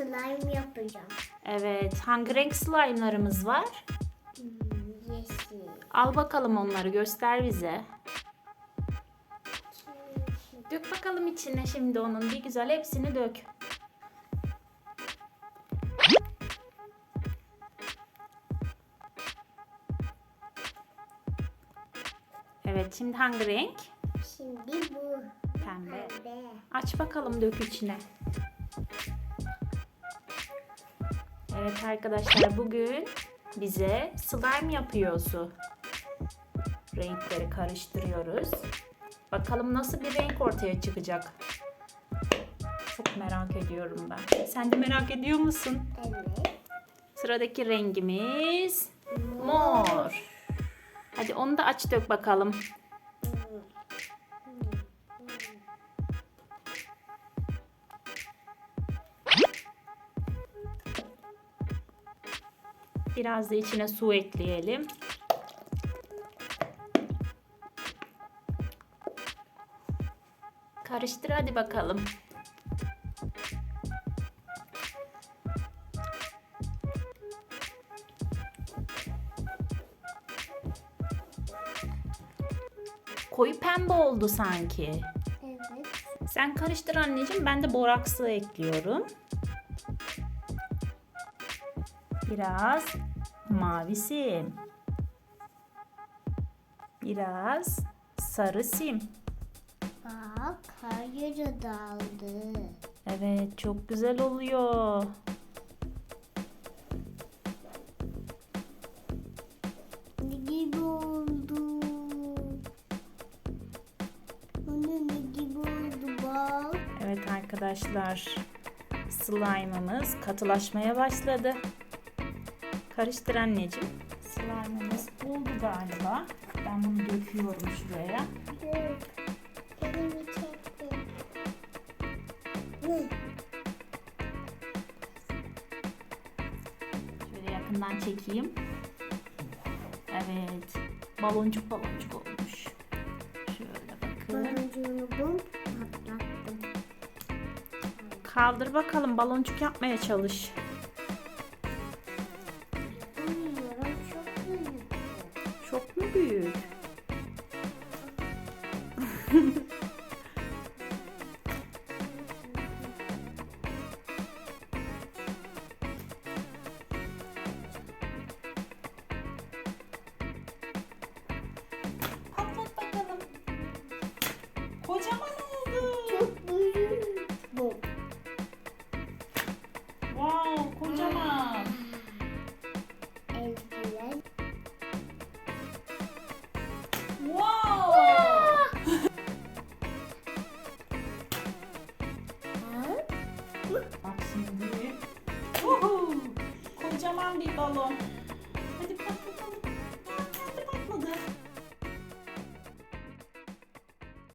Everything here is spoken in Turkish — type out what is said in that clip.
slime yapacağım. Evet. Hangi renk slime'larımız var? Hmm, yeşil. Al bakalım onları göster bize. Dök bakalım içine şimdi onun bir güzel hepsini dök. Evet şimdi hangi renk? Şimdi bu. Pembe. Pembe. Aç bakalım dök içine. Evet arkadaşlar bugün bize slime yapıyordu. Renkleri karıştırıyoruz. Bakalım nasıl bir renk ortaya çıkacak. Çok merak ediyorum ben. Sen de merak ediyor musun? Evet. Sıradaki rengimiz mor. Hadi onu da aç dök bakalım. Biraz da içine su ekleyelim. Karıştır hadi bakalım. Koyu pembe oldu sanki. Evet. Sen karıştır anneciğim. Ben de boraksı ekliyorum. Biraz mavi sim. Biraz sarı sim. Bak her yere daldı. Evet çok güzel oluyor. Ne gibi oldu? Anne ne gibi oldu bak. Evet arkadaşlar slime'ımız katılaşmaya başladı. Karıştır anneciğim. Slime'ımız oldu galiba. Ben bunu döküyorum şuraya. Dur. Elimi çekti. Ne? Şöyle yakından çekeyim. Evet. Baloncuk baloncuk olmuş. Şöyle bakın. Baloncuğunu patlattım. Kaldır bakalım baloncuk yapmaya çalış. Patlat bakalım. Kocaman Bak şimdi. Kocaman bir balon.